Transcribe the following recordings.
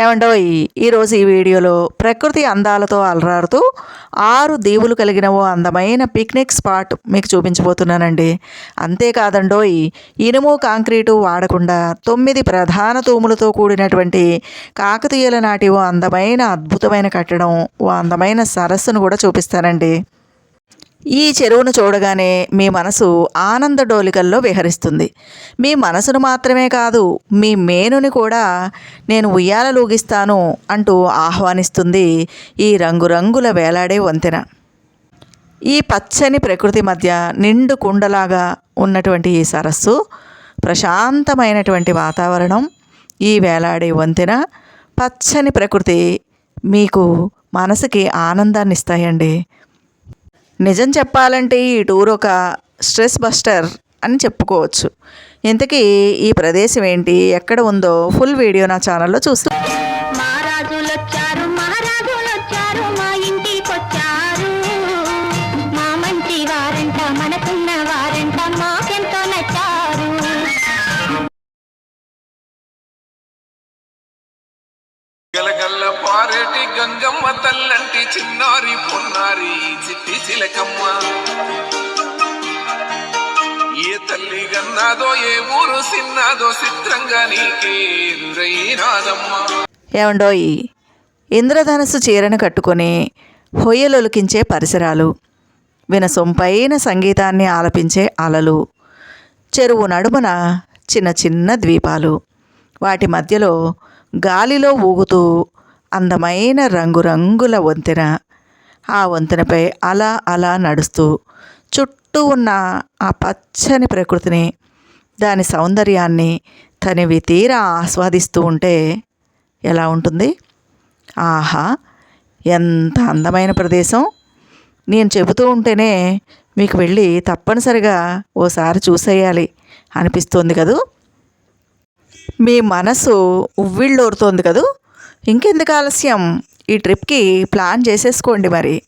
ఏమండో ఈరోజు ఈ వీడియోలో ప్రకృతి అందాలతో అలరారుతూ ఆరు దీవులు కలిగిన ఓ అందమైన పిక్నిక్ స్పాట్ మీకు చూపించబోతున్నానండి. అంతేకాదండోయ్ ఇనుము కాంక్రీటు వాడకుండా తొమ్మిది ప్రధాన తూములతో కూడినటువంటి కాకతీయుల నాటి ఓ అందమైన అద్భుతమైన కట్టడం ఓ అందమైన సరస్సును కూడా చూపిస్తానండి. ఈ చెరువును చూడగానే మీ మనసు ఆనంద డోలికల్లో విహరిస్తుంది. మీ మనసును మాత్రమే కాదు మీ మేనుని కూడా నేను ఉయ్యాల లూగిస్తాను అంటూ ఆహ్వానిస్తుంది ఈ రంగురంగుల వేలాడే వంతెన. ఈ పచ్చని ప్రకృతి మధ్య నిండు కుండలాగా ఉన్నటువంటి ఈ సరస్సు ప్రశాంతమైనటువంటి వాతావరణం ఈ వేలాడే వంతెన పచ్చని ప్రకృతి మీకు మనసుకి ఆనందాన్ని ఇస్తాయండి నిజం చెప్పాలంటే ఈ టూర్ ఒక స్ట్రెస్ బస్టర్ అని చెప్పుకోవచ్చు. ఇంతకీ ఈ ప్రదేశం ఏంటి? ఎక్కడ ఉందో ఫుల్ వీడియో నా ఛానల్లో చూస్తూ ఏమండోయి? ఇంద్రధనస్సు చీరను కట్టుకొని హొయ్యలొలికించే పరిసరాలు వినసొంపైన సంగీతాన్ని ఆలపించే అలలు చెరువు నడుమున చిన్న చిన్న ద్వీపాలు వాటి మధ్యలో గాలిలో ఊగుతూ అందమైన రంగురంగుల వంతెన ఆ వంతెనపై అలా అలా నడుస్తూ చుట్టూ ఉన్న ఆ పచ్చని ప్రకృతిని దాని సౌందర్యాన్ని తనివి తీరా ఆస్వాదిస్తూ ఉంటే ఎలా ఉంటుంది? ఆహా ఎంత అందమైన ప్రదేశం. నేను చెబుతూ ఉంటేనే మీకు వెళ్ళి తప్పనిసరిగా ఓసారి చూసేయాలి అనిపిస్తుంది కదూ? మీ మనసు ఉవ్విళ్ళూరుతోంది కదూ? ఇంకెందుకు ఆలస్యం? ఈ ట్రిప్కి ప్లాన్ చేసేసుకోండి మరి.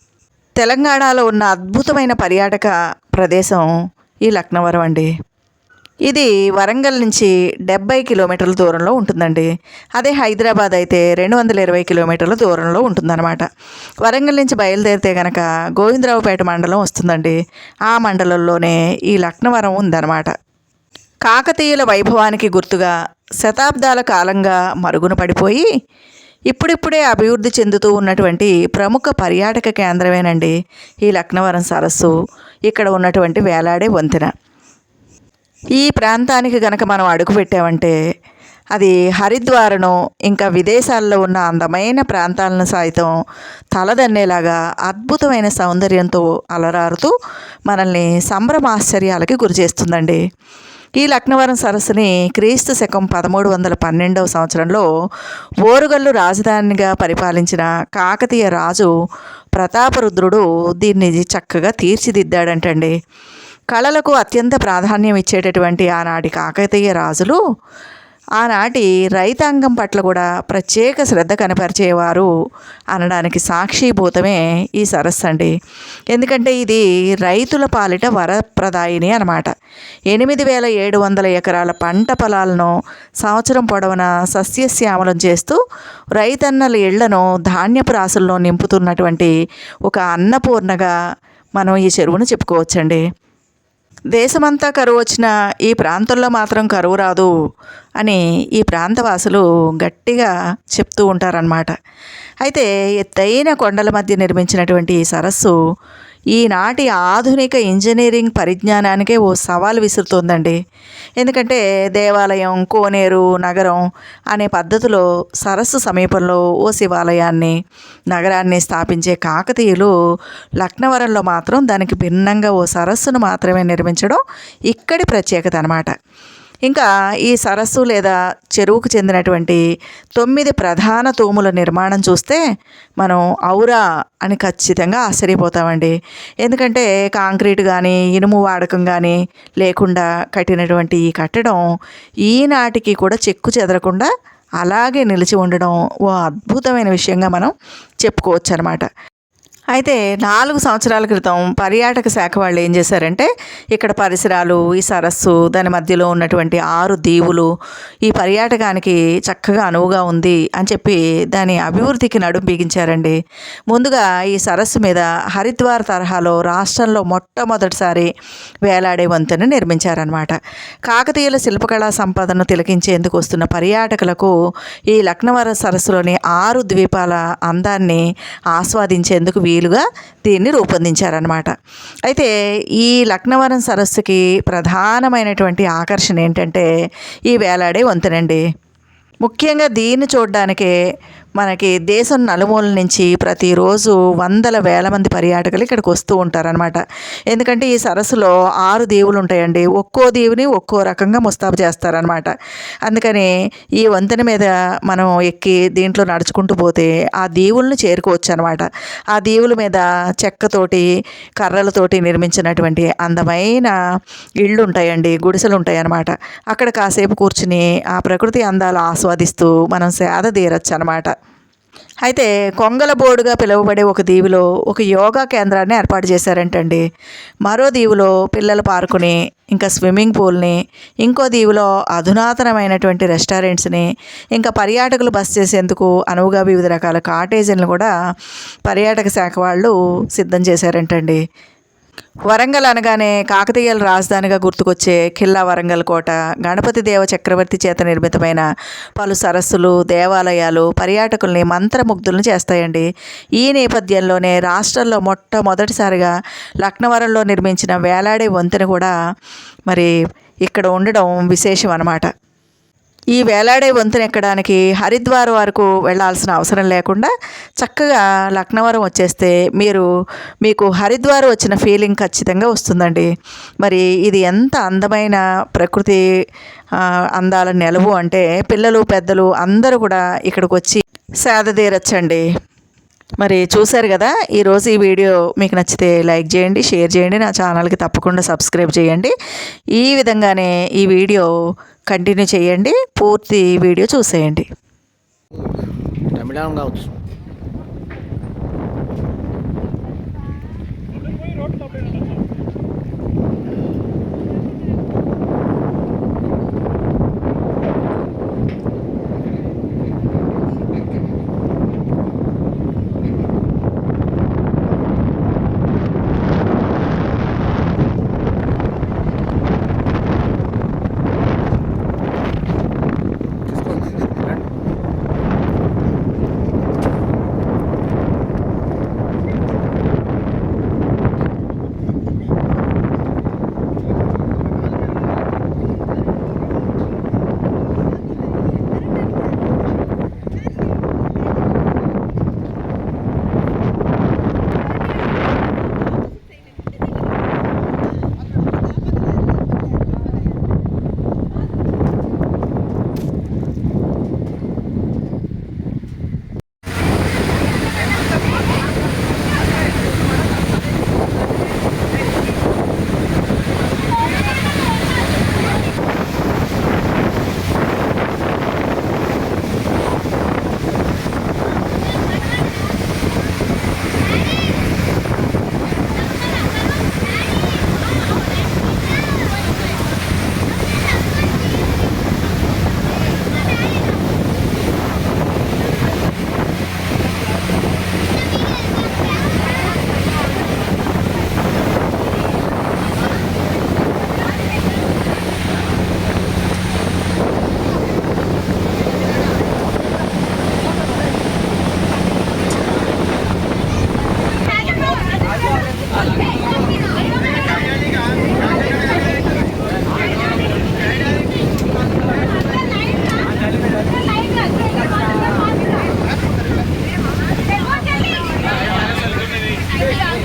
తెలంగాణలో ఉన్న అద్భుతమైన పర్యాటక ప్రదేశం ఈ లక్నవరం అండి. ఇది వరంగల్ నుంచి డెబ్బై కిలోమీటర్ల దూరంలో ఉంటుందండి. అదే హైదరాబాద్ అయితే రెండు వందల ఇరవై కిలోమీటర్ల దూరంలో ఉంటుందన్నమాట. వరంగల్ నుంచి బయలుదేరితే కనుక గోవిందరావుపేట మండలం వస్తుందండి. ఆ మండలంలోనే ఈ లక్నవరం ఉందన్నమాట. కాకతీయుల వైభవానికి గుర్తుగా శతాబ్దాల కాలంగా మరుగున పడిపోయి ఇప్పుడిప్పుడే అభివృద్ధి చెందుతూ ఉన్నటువంటి ప్రముఖ పర్యాటక కేంద్రమేనండి ఈ లక్నవరం సరస్సు. ఇక్కడ ఉన్నటువంటి వేలాడే వంతెన. ఈ ప్రాంతానికి గనక మనం అడుగు పెట్టామంటే అది హరిద్వారను ఇంకా విదేశాల్లో ఉన్న అందమైన ప్రాంతాలను సైతం తలదన్నేలాగా అద్భుతమైన సౌందర్యంతో అలరారుతూ మనల్ని సంభ్రమాశ్చర్యాలకి గురి చేస్తుందండి. ఈ లక్నవరం సరస్సుని క్రీస్తు శకం పదమూడు వందల పన్నెండవ సంవత్సరంలో ఓరుగల్లు రాజధానిగా పరిపాలించిన కాకతీయ రాజు ప్రతాపరుద్రుడు దీన్ని చక్కగా తీర్చిదిద్దాడంటండి. కళలకు అత్యంత ప్రాధాన్యం ఇచ్చేటటువంటి ఆనాటి కాకతీయ రాజులు ఆనాటి రైతాంగం పట్ల కూడా ప్రత్యేక శ్రద్ధ కనపరిచేవారు అనడానికి సాక్షిభూతమే ఈ సరస్సు అండి. ఎందుకంటే ఇది రైతుల పాలిట వరప్రదాయిని అనమాట ఎనిమిది వేల ఏడు వందల ఎకరాల పంట పొలాలను సంవత్సరం పొడవునా సస్యశ్యామలం చేస్తూ రైతన్నల ఇళ్ళను ధాన్యపు రాసుల్లో నింపుతున్నటువంటి ఒక అన్నపూర్ణగా మనం ఈ చెరువును చెప్పుకోవచ్చండి. దేశమంతా కరువు వచ్చినా ఈ ప్రాంతంలో మాత్రం కరువు రాదు అని ఈ ప్రాంతవాసులు గట్టిగా చెప్తూ ఉంటారన్నమాట. అయితే ఎత్తైన కొండల మధ్య నిర్మించినటువంటి ఈ సరస్సు ఈనాటి ఆధునిక ఇంజనీరింగ్ పరిజ్ఞానానికే ఓ సవాల్ విసురుతోందండి. ఎందుకంటే దేవాలయం కోనేరు నగరం అనే పద్ధతిలో సరస్సు సమీపంలో ఓ శివాలయాన్ని నగరాన్ని స్థాపించే కాకతీయులు లక్నవరంలో మాత్రం దానికి భిన్నంగా ఓ సరస్సును మాత్రమే నిర్మించడం ఇక్కడి ప్రత్యేకత అనమాట ఇంకా ఈ సరస్సు లేదా చెరువుకు చెందినటువంటి తొమ్మిది ప్రధాన తూముల నిర్మాణం చూస్తే మనం ఔరా అని ఖచ్చితంగా ఆశ్చర్యపోతామండి. ఎందుకంటే కాంక్రీట్ కానీ ఇనుము వాడకం కానీ లేకుండా కట్టినటువంటి ఈ కట్టడం ఈనాటికి కూడా చెక్కు చెదరకుండా అలాగే నిలిచి ఉండడం ఓ అద్భుతమైన విషయంగా మనం చెప్పుకోవచ్చు అనమాట అయితే నాలుగు సంవత్సరాల క్రితం పర్యాటక శాఖ వాళ్ళు ఏం చేశారంటే ఇక్కడ పరిసరాలు ఈ సరస్సు దాని మధ్యలో ఉన్నటువంటి ఆరు దీవులు ఈ పర్యాటకానికి చక్కగా అనువుగా ఉంది అని చెప్పి దాని అభివృద్ధికి నడుం బిగించారండి. ముందుగా ఈ సరస్సు మీద హరిద్వార్ తరహాలో రాష్ట్రంలో మొట్టమొదటిసారి వేలాడే వంతెన నిర్మించారనమాట కాకతీయుల శిల్పకళా సంపదను తిలకించేందుకు వస్తున్న పర్యాటకులకు ఈ లక్నవర సరస్సులోని ఆరు ద్వీపాల అందాన్ని ఆస్వాదించేందుకు వీలుగా దీన్ని రూపొందించారనమాట అయితే ఈ లక్నవరం సరస్సుకి ప్రధానమైనటువంటి ఆకర్షణ ఏంటంటే ఈ వేలాడే వంతెనండి. ముఖ్యంగా దీన్ని చూడడానికే మనకి దేశం నలుమూల నుంచి ప్రతిరోజు వందల వేల మంది పర్యాటకులు ఇక్కడికి వస్తూ ఉంటారనమాట ఎందుకంటే ఈ సరస్సులో ఆరు దీవులు ఉంటాయండి. ఒక్కో దీవుని ఒక్కో రకంగా ముస్తాబు చేస్తారనమాట అందుకని ఈ వంతెన మీద మనం ఎక్కి దీంట్లో నడుచుకుంటూ పోతే ఆ దీవులను చేరుకోవచ్చు అనమాట ఆ దీవుల మీద చెక్కతోటి కర్రలతోటి నిర్మించినటువంటి అందమైన ఇళ్ళు ఉంటాయండి. గుడిసెలు ఉంటాయి అన్నమాట అక్కడ కాసేపు కూర్చుని ఆ ప్రకృతి అందాలు ఆస్వాదిస్తూ మనం సేద తీరచ్చు అనమాట అయితే కొంగల బోర్డుగా పిలువబడే ఒక దీవిలో ఒక యోగా కేంద్రాన్ని ఏర్పాటు చేశారంటండి. మరో దీవిలో పిల్లల పార్కుని ఇంకా స్విమ్మింగ్ పూల్ని ఇంకో దీవిలో అధునాతనమైనటువంటి రెస్టారెంట్స్ని ఇంకా పర్యాటకులు బస్ చేసేందుకు అనువుగా వివిధ రకాల కాటేజీలను కూడా పర్యాటక శాఖ వాళ్ళు సిద్ధం చేశారంటండి. వరంగల్ అనగానే కాకతీయుల రాజధానిగా గుర్తుకొచ్చే ఖిల్లా వరంగల్ కోట గణపతి దేవ చక్రవర్తి చేత నిర్మితమైన పలు సరస్సులు దేవాలయాలు పర్యాటకుల్ని మంత్రముగ్ధులను చేస్తాయండి. ఈ నేపథ్యంలోనే రాష్ట్రంలో మొట్టమొదటిసారిగా లక్నవరంలో నిర్మించిన వేలాడే వంతెన కూడా మరి ఇక్కడ ఉండడం విశేషం అన్నమాట ఈ వేలాడే వంతెన ఎక్కడానికి హరిద్వార్ వరకు వెళ్ళాల్సిన అవసరం లేకుండా చక్కగా లక్నవరం వచ్చేస్తే మీరు మీకు హరిద్వార్ వచ్చిన ఫీలింగ్ ఖచ్చితంగా వస్తుందండి. మరి ఇది ఎంత అందమైన ప్రకృతి అందాల నెలవు అంటే పిల్లలు పెద్దలు అందరూ కూడా ఇక్కడికి వచ్చి సేద తీరచ్చండి. మరి చూశారు కదా ఈరోజు ఈ వీడియో మీకు నచ్చితే లైక్ చేయండి షేర్ చేయండి నా ఛానల్కి తప్పకుండా సబ్స్క్రైబ్ చేయండి. ఈ విధంగానే ఈ వీడియో కంటిన్యూ చేయండి పూర్తి వీడియో చూసేయండి. తమిళం కావచ్చు.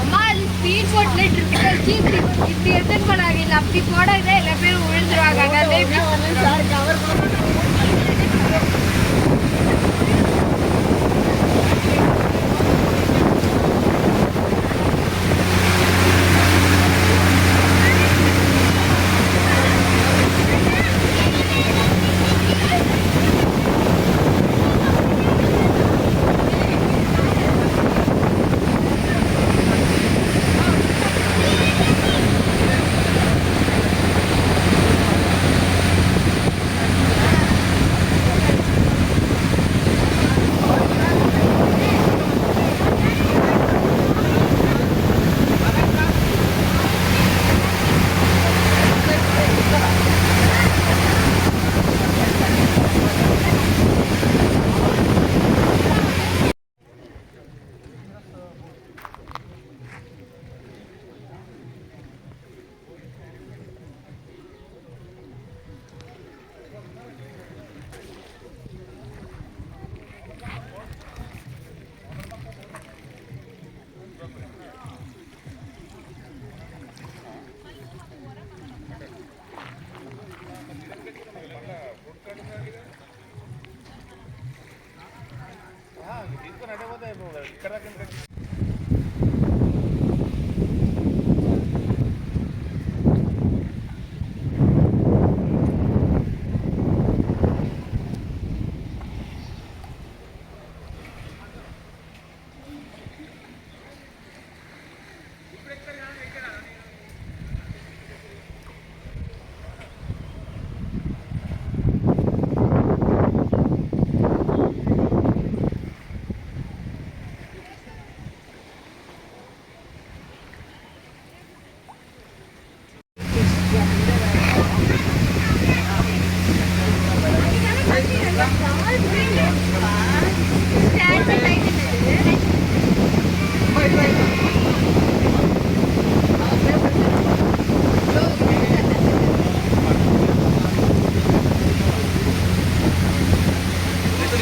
அம்மா அது ஸ்பீட் போட்ல ட்ரிப் வச்சு இப்படி இப்படி இல்லை அப்படி போடாத எல்லா பேரும் விழுந்துருவாங்க அதனால இப்படி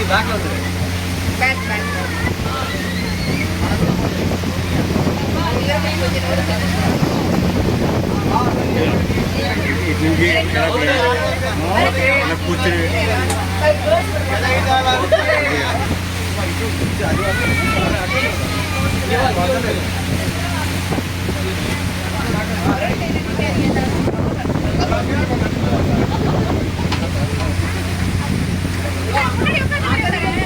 బ్యాక్లో ఉంది బ్యాక్ బ్యాక్ కూర్చుని Thank you. 对，我还有更有的人。